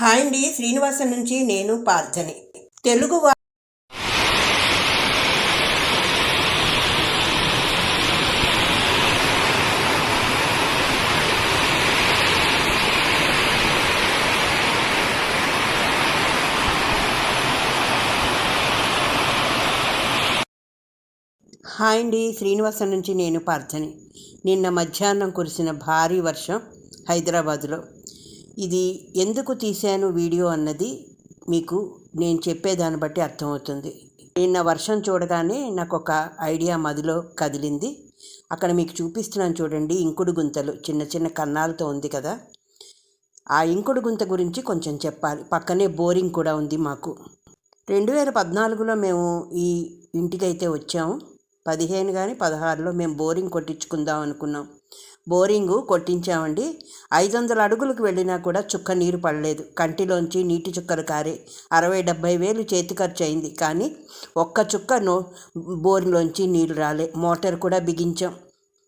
Hi అండి. శ్రీనివాసన్ నుంచి నేను పార్థని తెలుగు హాయ్ అండి. శ్రీనివాసన్ నుంచి నేను పార్థని నిన్న మధ్యాహ్నం కురిసిన భారీ వర్షం హైదరాబాదులో. ఇది ఎందుకు తీశాను వీడియో అన్నది మీకు నేను చెప్పేదాన్ని బట్టి అర్థమవుతుంది. నిన్న వర్షం చూడగానే నాకు ఒక ఐడియా మదిలో కదిలింది. అక్కడ మీకు చూపిస్తున్నాను చూడండి ఇంకుడు గుంతలు చిన్న చిన్న కన్నాలతో ఉంది కదా. ఆ ఇంకుడు గుంత గురించి కొంచెం చెప్పాలి. పక్కనే బోరింగ్ కూడా ఉంది మాకు. రెండు వేల పద్నాలుగులో మేము ఈ ఇంటికైతే వచ్చాము పదిహేను కానీ పదహారులో మేము బోరింగ్ కొట్టించుకుందాం అనుకున్నాం. బోరింగు కొట్టించామండి. ఐదు వందల అడుగులకు వెళ్ళినా కూడా చుక్క నీరు పడలేదు. కంటిలోంచి నీటి చుక్కలు కారే అరవై డెబ్బై వేలు చేతి ఖర్చు అయింది. కానీ ఒక్క చుక్క నో బోరింగ్లోంచి నీళ్ళు రాలే. మోటార్ కూడా బిగించాం.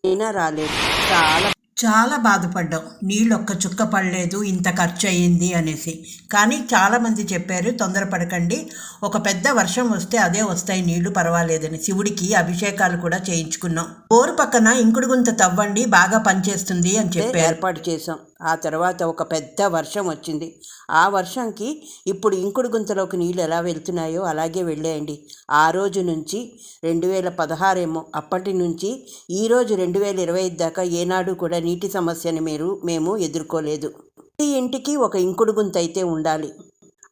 అయినా రాలేదు. చాలా చాలా బాధపడ్డాం. నీళ్ళు ఒక్క చుక్క పడలేదు ఇంత ఖర్చు అయ్యింది అనేసి. కానీ చాలామంది చెప్పారు తొందరపడకండి. ఒక పెద్ద వర్షం వస్తే అదే వస్తాయి నీళ్ళు పర్వాలేదని. శివుడికి అభిషేకాలు కూడా చేయించుకున్నాం. బోరు పక్కన ఇంకుడు గుంత తవ్వండి బాగా పనిచేస్తుంది అని చెప్పి ఏర్పాటు చేసాం ఆ తర్వాత ఒక పెద్ద వర్షం వచ్చింది. ఆ వర్షంకి ఇప్పుడు ఇంకుడు గుంతలోకి నీళ్ళు ఎలా వెళ్తున్నాయో అలాగే వెళ్ళేయండి. ఆ రోజు నుంచి రెండు వేల పదహారేమో అప్పటి నుంచి ఈరోజు రెండు వేల ఇరవై ఐదు దాకా ఏనాడు కూడా నీటి సమస్యని మీరు మేము ఎదుర్కోలేదు. ప్రతి ఇంటికి ఒక ఇంకుడు గుంత అయితే ఉండాలి.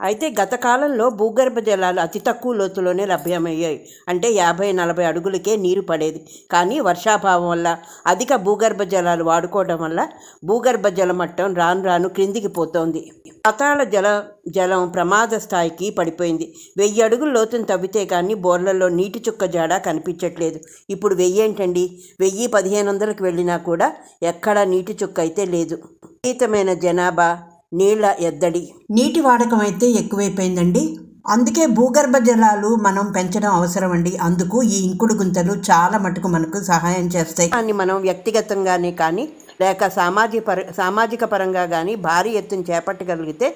అయితే గత కాలంలో భూగర్భ జలాలు అతి తక్కువ లోతులోనే లభ్యమయ్యాయి. అంటే యాభై నలభై అడుగులకే నీరు పడేది. కానీ వర్షాభావం వల్ల అధిక భూగర్భ జలాలు వాడుకోవడం వల్ల భూగర్భ జల మట్టం రాను రాను క్రిందికి పోతోంది. పాతాళ జల జలం ప్రమాద స్థాయికి పడిపోయింది. వెయ్యి అడుగుల లోతును తవ్వితే కానీ బోర్లలో నీటి చుక్క జాడ కనిపించట్లేదు. ఇప్పుడు వెయ్యి ఏంటండి? వెయ్యి పదిహేను వందలకు వెళ్ళినా కూడా ఎక్కడా నీటి చుక్క అయితే లేదు. విపరీతమైన జనాభా నీళ్ళ ఎద్దడి. నీటి వాడకం అయితే ఎక్కువైపోయిందండి. అందుకే భూగర్భ జలాలు మనం పెంచడం అవసరం అండి అందుకు ఈ ఇంకుడు గుంతలు చాలా మటుకు మనకు సహాయం చేస్తాయి. కానీ మనం వ్యక్తిగతంగానే కానీ లేక సామాజిక పర సామాజిక పరంగా కానీ భారీ ఎత్తున చేపట్టగలిగితే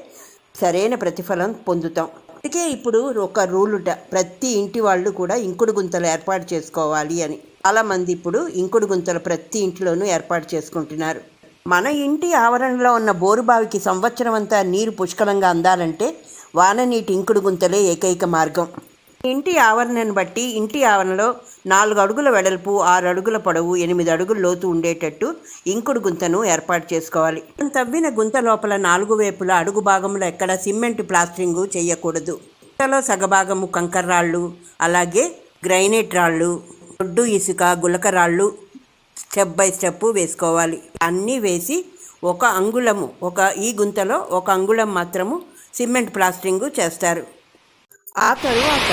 సరైన ప్రతిఫలం పొందుతాం. అందుకే ఇప్పుడు ఒక రూలుట ప్రతి ఇంటి వాళ్ళు కూడా ఇంకుడు గుంతలు ఏర్పాటు చేసుకోవాలి అని. చాలామంది ఇప్పుడు ఇంకుడు గుంతలు ప్రతి ఇంటిలోనూ ఏర్పాటు చేసుకుంటున్నారు. మన ఇంటి ఆవరణలో ఉన్న బోరుబావికి సంవత్సరం అంతా నీరు పుష్కలంగా అందాలంటే వాననీటి ఇంకుడు గుంతలే ఏకైక మార్గం. ఇంటి ఆవరణను బట్టి ఇంటి ఆవరణలో నాలుగు అడుగుల వెడల్పు ఆరు అడుగుల పొడవు ఎనిమిది అడుగుల లోతు ఉండేటట్టు ఇంకుడు గుంతను ఏర్పాటు చేసుకోవాలి. మనం తవ్విన గుంత లోపల నాలుగు వైపుల అడుగు భాగంలో ఎక్కడ సిమెంట్ ప్లాస్టరింగ్ చేయకూడదు. గుంతలో సగభాగము కంకర రాళ్ళు అలాగే గ్రైనేట్ రాళ్ళు దొడ్డు ఇసుక గులక రాళ్ళు స్టెప్ బై స్టెప్ వేసుకోవాలి. అన్నీ వేసి ఒక అంగుళము ఒక ఈ గుంతలో ఒక అంగుళం మాత్రము సిమెంట్ ప్లాస్టరింగ్ చేస్తారు. ఆ తరువాత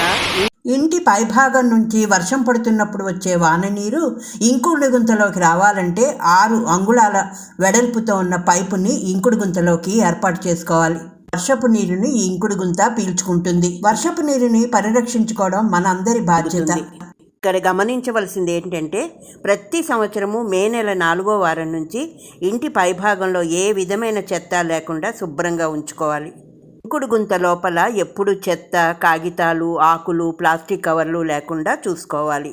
ఇంటి పైభాగం నుంచి వర్షం పడుతున్నప్పుడు వచ్చే వాన నీరు ఇంకుడు గుంతలోకి రావాలంటే ఆరు అంగుళాల వెడల్పుతో ఉన్న పైపుని ఇంకుడు గుంతలోకి ఏర్పాటు చేసుకోవాలి. వర్షపు నీరుని ఇంకుడు గుంత పీల్చుకుంటుంది. వర్షపు నీరుని పరిరక్షించుకోవడం మన అందరి బాధ్యత. ఇక్కడ గమనించవలసింది ఏంటంటే ప్రతి సంవత్సరము మే నెల నాలుగో వారం నుంచి ఇంటి పైభాగంలో ఏ విధమైన చెత్త లేకుండా శుభ్రంగా ఉంచుకోవాలి. ఇంకుడు గుంత లోపల ఎప్పుడు చెత్త కాగితాలు ఆకులు ప్లాస్టిక్ కవర్లు లేకుండా చూసుకోవాలి.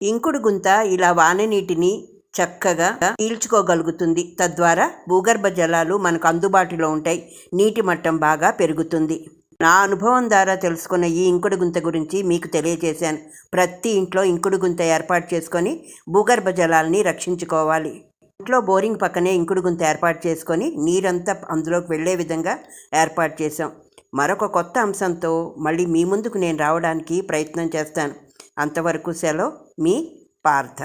ఇంకుడు గుంత ఇలా వాన నీటిని చక్కగా పీల్చుకోగలుగుతుంది. తద్వారా భూగర్భ జలాలు మనకు అందుబాటులో ఉంటాయి. నీటి మట్టం బాగా పెరుగుతుంది. నా అనుభవం ద్వారా తెలుసుకున్న ఈ ఇంకుడు గుంత గురించి మీకు తెలియజేశాను. ప్రతి ఇంట్లో ఇంకుడు గుంత ఏర్పాటు చేసుకొని భూగర్భ జలాల్ని రక్షించుకోవాలి. ఇంట్లో బోరింగ్ పక్కనే ఇంకుడు గుంత ఏర్పాటు చేసుకొని నీరంతా అందులోకి వెళ్ళే విధంగా ఏర్పాటు చేశాం. మరొక కొత్త అంశంతో మళ్ళీ మీ ముందుకు నేను రావడానికి ప్రయత్నం చేస్తాను. అంతవరకు సెలవు మీ పార్థ.